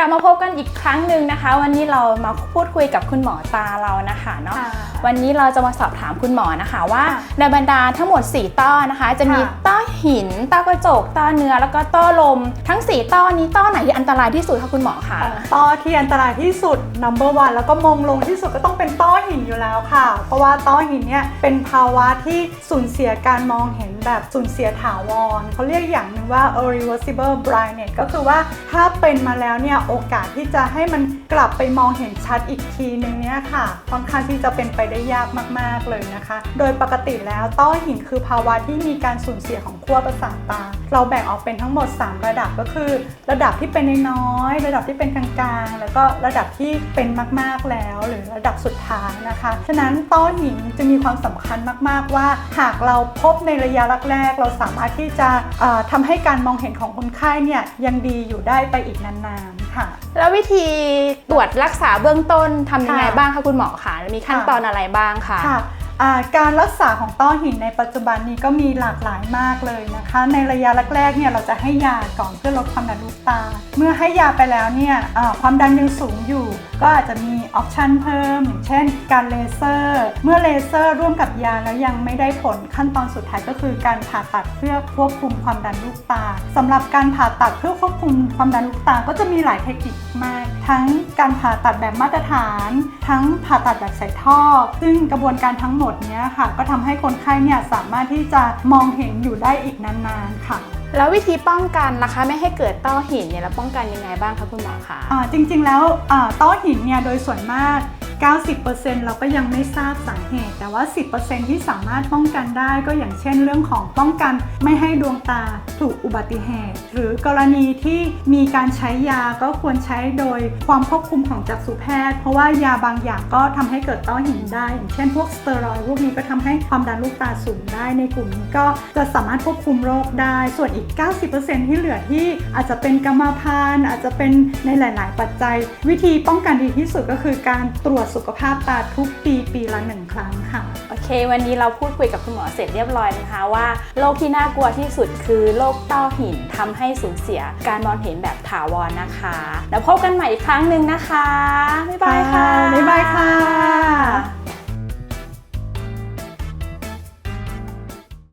กลับมาพบกันอีกครั้งหนึ่งนะคะ วันนี้เรามาพูดคุยกับคุณหมอตาเรานะคะเนาะค่ะวันนี้เราจะมาสอบถามคุณหมอนะคะว่าค่ะในบรรดาทั้งหมด 4 ต้อนะคะ จะมีค่ะต้อหิน ต้อกระจก ต้อเนื้อ แล้วก็ต้อลม ทั้ง 4 ต้อนี้ต้อไหนที่อันตรายที่สุดคะคุณหมอคะต้อที่อันตรายที่สุด number one แล้วก็มงลงที่สุดก็ต้องเป็นต้อหินอยู่แล้วค่ะ เพราะว่าต้อหินเนี่ยเป็นภาวะที่สูญเสียการมองเห็นแบบสูญเสียถาวรเขาเรียกอย่างหนึ่งว่า irreversible blindness ก็คือว่าถ้าเป็นมาแล้วเนี่ยโอกาสที่จะให้มันกลับไปมองเห็นชัดอีกทีนึงเนี่ยค่ะ ค่อนข้างที่จะเป็นไปได้ยากมาก ๆ เลยนะคะ โดยปกติแล้วต้อหินคือภาวะที่มีการสูญเสียของขั้วประสาทตา เราแบ่งออกเป็นทั้งหมด 3 ระดับก็คือ ระดับที่เป็นน้อย ระดับที่เป็นกลางๆ แล้วก็ระดับที่เป็นมากๆแล้ว หรือระดับสุดท้ายนะคะ ฉะนั้นต้อหินจะมีความสำคัญมากๆว่า หากเราพบในระยะแรกๆเราสามารถที่จะเอ่อทำให้การมองเห็นของคนไข้เนี่ยยังดีอยู่ได้ไปอีกนานๆค่ะ แล้ววิธีตรวจรักษาเบื้องต้นทำยังไงค่ะบ้างคะคุณหมอคะแล้วมีขั้นตอนอะไรบ้างคะ ค่ะอ่า การรักษาของต้อหินในปัจจุบันนี้ก็มีหลากหลายมากเลยนะคะ ในระยะแรกๆเนี่ยเราจะให้ยาก่อนเพื่อลดความดันลูกตา เมื่อให้ยาไปแล้วเนี่ยความดันยังสูงอยู่ ก็อาจจะมีออปชันเพิ่มอย่างเช่น การเลเซอร์ เมื่อเลเซอร์ร่วมกับยาแล้วยังไม่ได้ผลขั้นตอนสุดท้ายก็คือการผ่าตัดเพื่อควบคุมความดันลูกตาสำหรับการผ่าตัดเพื่อควบคุมความดันลูกตาก็จะมีหลายเทคนิคมาก ทั้งการผ่าตัดแบบมาตรฐาน ทั้งผ่าตัดแบบใส่ท่อ ซึ่งกระบวนการทั้งหมดเนี้ยค่ะ ก็ทำให้คนไข้เนี่ยสามารถที่จะมองเห็นอยู่ได้อีกนานๆค่ะแล้ววิธีป้องกันล่ะคะไม่ให้เกิดต้อหินเนี่ยเราป้องกันยังไงบ้างคะคุณหมอคะอ่าจริงๆแล้วอ่าต้อหินเนี่ยโดยส่วนมาก 90%เราก็ยังไม่ทราบสาเหตุ แต่ว่า 10%ที่สามารถป้องกันได้ก็อย่างเช่นเรื่องของป้องกันไม่ให้ดวงตาถูกอุบัติเหตุ หรือกรณีที่มีการใช้ยาก็ควรใช้โดยความควบคุมของจักษุแพทย์ เพราะว่ายาบางอย่างก็ทำให้เกิดต้อหินได้ อย่างเช่นพวกสเตียรอยด์พวกนี้ก็ทำให้ความดันลูกตาสูงได้ในกลุ่มนี้ก็จะสามารถควบคุมโรคได้ ส่วนอีก 90%ที่เหลือที่อาจจะเป็นกรรมพันธุ์อาจจะเป็นในหลาย ๆ ปัจจัย วิธีป้องกันดีที่สุดก็คือการตรวจสุขภาพตาทุกปีปีละหนึ่งครั้งค่ะ โอเค วันนี้เราพูดคุยกับคุณหมอเสร็จเรียบร้อยนะคะว่าโรคที่น่ากลัวที่สุดคือโรคต้อหินทำให้สูญเสียการมองเห็นแบบถาวรนะคะ แล้วพบกันใหม่อีกครั้งหนึ่งนะคะ บ๊ายบายค่ะ บ๊ายบายค่ะ